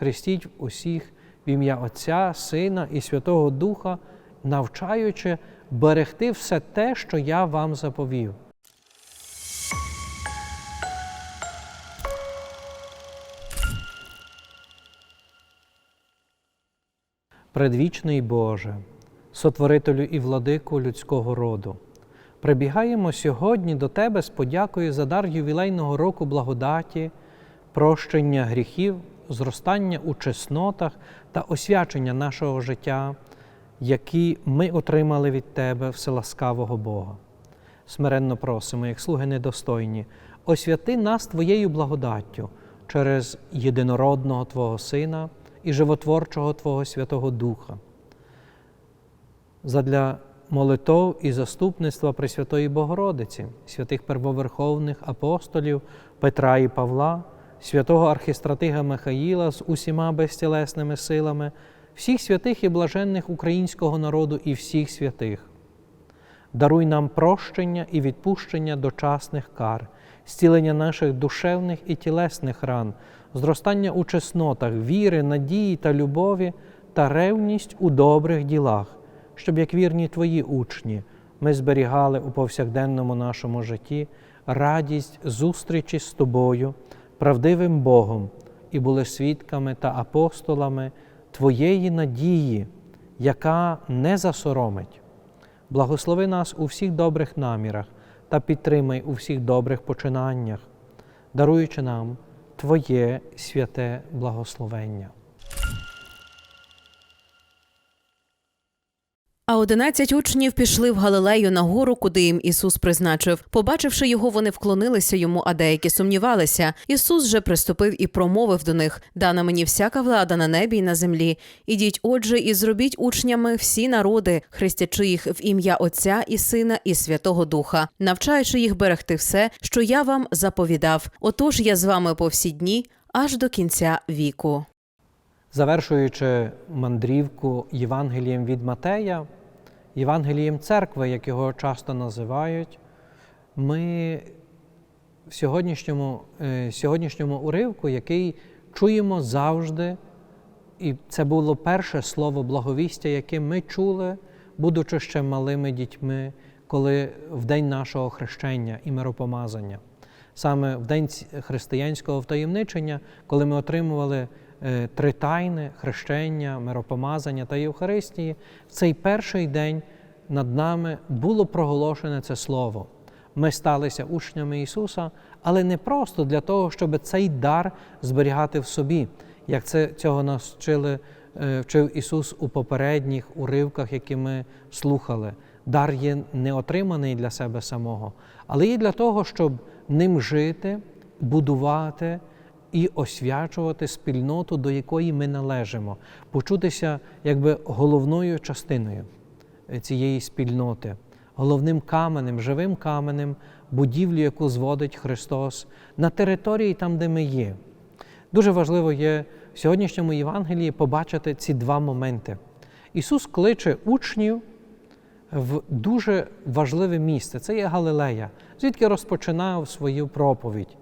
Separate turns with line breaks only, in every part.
хрестіть усіх в ім'я Отця, Сина і Святого Духа, навчаючи берегти все те, що я вам заповів. Предвічний Боже, сотворителю і владику людського роду, прибігаємо сьогодні до Тебе з подякою за дар ювілейного року благодаті, прощення гріхів, зростання у чеснотах та освячення нашого життя, які ми отримали від Тебе, вселаскавого Бога. Смиренно просимо, як слуги недостойні, освяти нас Твоєю благодаттю через єдинородного Твого Сина і животворчого Твого Святого Духа. Задля молитов і заступництва Пресвятої Богородиці, святих первоверховних апостолів Петра і Павла, святого архістратига Михаїла з усіма безтілесними силами, всіх святих і блаженних українського народу і всіх святих. Даруй нам прощення і відпущення дочасних кар, зцілення наших душевних і тілесних ран, зростання у чеснотах, віри, надії та любові та ревність у добрих ділах, щоб, як вірні Твої учні, ми зберігали у повсякденному нашому житті радість зустрічі з Тобою, правдивим Богом, і були свідками та апостолами Твоєї надії, яка не засоромить. Благослови нас у всіх добрих намірах та підтримай у всіх добрих починаннях, даруючи нам Твоє святе благословення.
А одинадцять учнів пішли в Галилею на гору, куди їм Ісус призначив. Побачивши його, вони вклонилися йому, а деякі сумнівалися. Ісус же приступив і промовив до них: Дана мені всяка влада на небі і на землі. Ідіть, отже, і зробіть учнями всі народи, хрестячи їх в ім'я Отця і Сина і Святого Духа, навчаючи їх берегти все, що я вам заповідав. Отож я з вами по всі дні, аж до кінця віку.
Завершуючи мандрівку Євангелієм від Матея, Євангелієм церкви, як його часто називають, ми в сьогоднішньому, е, сьогоднішньому уривку, який чуємо завжди, і це було перше слово благовістя, яке ми чули, будучи ще малими дітьми, коли в день нашого хрещення і миропомазання. Саме в день християнського втаємничення, коли ми отримували три тайни хрещення, миропомазання та Євхаристії, в цей перший день над нами було проголошене це слово. Ми сталися учнями Ісуса, але не просто для того, щоб цей дар зберігати в собі, як це цього нас вчили, е, вчив Ісус у попередніх уривках, які ми слухали. Дар є не отриманий для себе самого, але є для того, щоб ним жити, будувати і освячувати спільноту, до якої ми належимо, почутися якби головною частиною е, цієї спільноти, головним каменем, живим каменем, будівлю, яку зводить Христос на території там, де ми є. Дуже важливо є в сьогоднішньому Євангелії побачити ці два моменти. Ісус кличе учнів в дуже важливе місце. Це є Галилея, звідки розпочинав свою проповідь.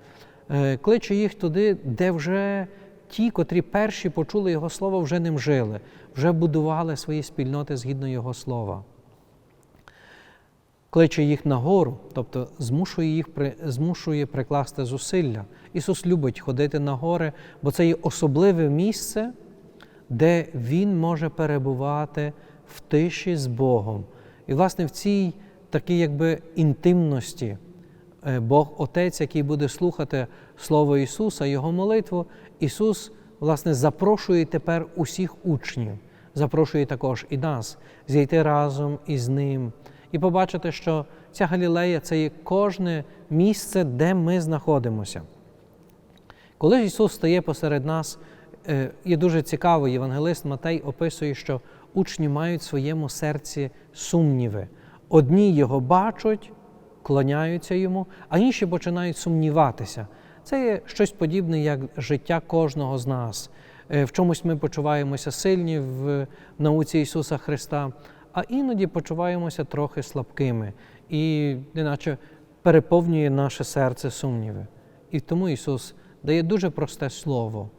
Е, Кличе їх туди, де вже ті, котрі перші почули Його слово, вже ним жили, вже будували свої спільноти згідно Його слова. Кличе їх на гору, тобто змушує їх змушує прикласти зусилля. Ісус любить ходити на гори, бо це є особливе місце, де Він може перебувати в тиші з Богом. І, власне, в цій такій якби інтимності Бог Отець, який буде слухати Слово Ісуса, Його молитву, Ісус, власне, запрошує тепер усіх учнів, запрошує також і нас зійти разом із Ним і побачити, що ця Галілея це є кожне місце, де ми знаходимося. Коли Ісус стає посеред нас, е, є дуже цікаво, євангелист Матей описує, що учні мають в своєму серці сумніви. Одні його бачать, клоняються йому, а інші починають сумніватися. Це є щось подібне, як життя кожного з нас. Е, В чомусь ми почуваємося сильні в науці Ісуса Христа, а іноді почуваємося трохи слабкими і неначе переповнює наше серце сумніви. І тому Ісус дає дуже просте слово,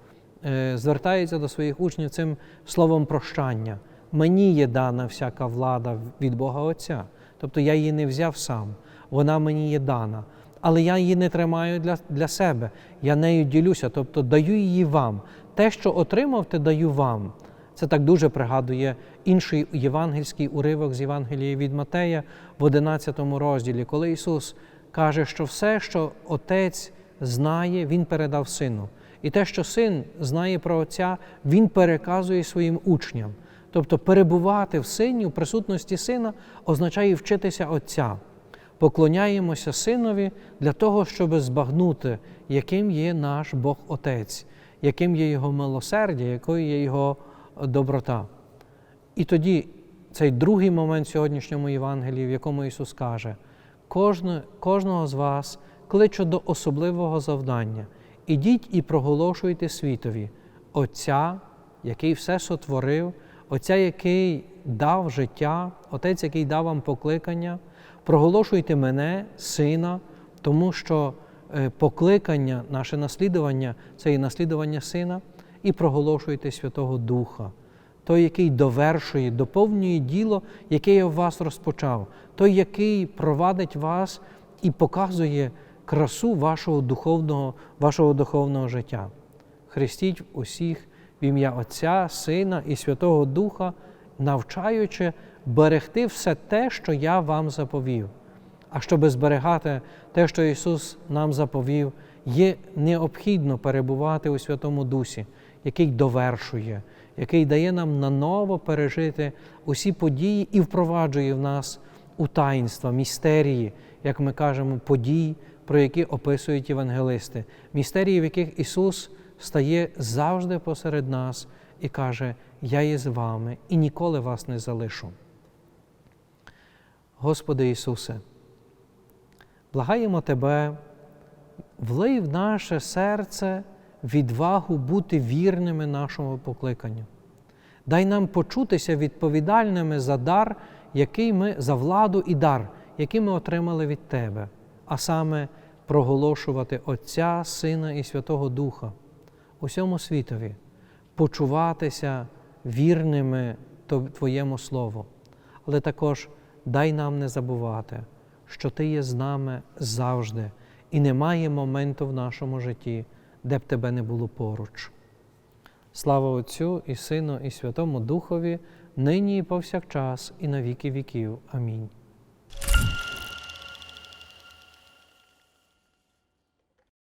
е, звертається до своїх учнів цим словом прощання. Мені є дана всяка влада від Бога Отця. Тобто я її не взяв сам, вона мені є дана. Але я її не тримаю для, для себе. Я нею ділюся, тобто даю її вам. Те, що отримав, те даю вам. Це так дуже пригадує інший євангельський уривок з Євангелії від Матея в 11 розділі, коли Ісус каже, що все, що Отець знає, Він передав Сину. І те, що син знає про Отця, Він переказує своїм учням. Тобто перебувати в сині, в присутності сина, означає вчитися Отця. Поклоняємося Синові для того, щоб збагнути, яким є наш Бог Отець, яким є Його милосердя, якою є Його доброта. І тоді цей другий момент сьогоднішньому Євангелії, в якому Ісус каже, кожного з вас кличу до особливого завдання. Ідіть і проголошуйте світові Отця, який все сотворив, Отця, який дав життя, Отець, який дав вам покликання. Проголошуйте мене, Сина, тому що е, покликання, наше наслідування це і наслідування Сина, і проголошуйте Святого Духа, той, який довершує, доповнює діло, яке я в вас розпочав, той, який провадить вас і показує красу вашого духовного, вашого духовного життя. Хрестіть усіх в ім'я Отця, Сина і Святого Духа, навчаючи берегти все те, що я вам заповів. А щоб зберігати те, що Ісус нам заповів, є необхідно перебувати у Святому Дусі, який довершує, який дає нам наново пережити усі події і впроваджує в нас у таїнства, містерії, як ми кажемо, подій, про які описують євангелисти, містерії, в яких Ісус стає завжди посеред нас і каже: Я є з вами і ніколи вас не залишу. Господи Ісусе, благаємо Тебе, влий в наше серце відвагу бути вірними нашому покликанню. Дай нам почутися відповідальними за дар, який ми за владу і дар, який ми отримали від Тебе, а саме проголошувати Отця, Сина і Святого Духа усьому світові, почуватися вірними Твоєму Слову, але також дай нам не забувати, що Ти є з нами завжди, і немає моменту в нашому житті, де б тебе не було поруч. Слава Отцю і Сину, і Святому Духові, нині і повсякчас, і на віки віків. Амінь.